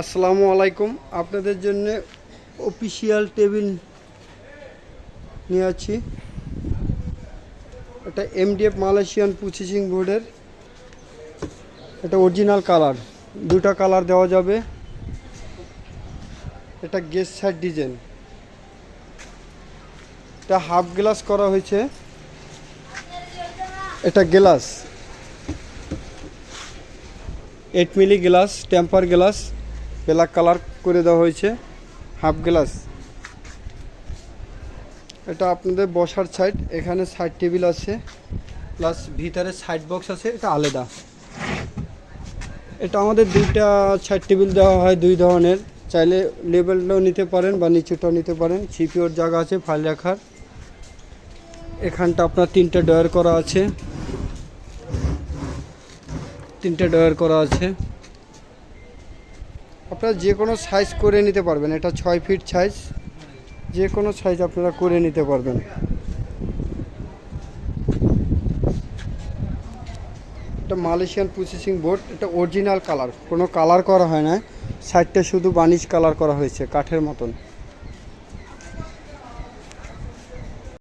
আসসালামু আলাইকুম। আপনাদের জন্য অফিসিয়াল টেবিল নিয়ে আছি। এটা এমডিএফ মালয়েশিয়ান প্রসেসিং বোর্ডের এটা অরিজিনাল কালার দুটা কালার দেওয়া যাবে। এটা গেস্ট সাইড ডিজাইন এটা হাফ গ্লাস করা হয়েছে। এটা glass eight milli glass temper glass black colour করে দেওয়া হয়েছে, হাফ গ্লাস। এটা আপনাদের বসার সাইড এখানে সাইড টেবিল আছে প্লাস ভিতরে সাইড বক্স আছে, এটা আলাদা। এটা আমাদের দুইটা সাইড টেবিল দেওয়া হয়, দুই ধরনের। চাইলে লেবেলটাও নিতে পারেন বা নিচেটাও নিতে পারেন সিপিওর জায়গা আছে ফাইল রাখার। এখানটা আপনার তিনটে ডয়ার করা আছে। তিনটে ডয়ার করা আছে। আপনারা যে কোনো সাইজ করে নিতে পারবেন। এটা ছয় ফিট সাইজ যে কোনো সাইজ আপনারা করে নিতে পারবেন। এটা মালয়েশিয়ান প্রসেসিং বোর্ড এটা অরিজিনাল কালার কোনো কালার করা হয় না সাইডটা শুধু বানিজ কালার করা হয়েছে, কাঠের মতন।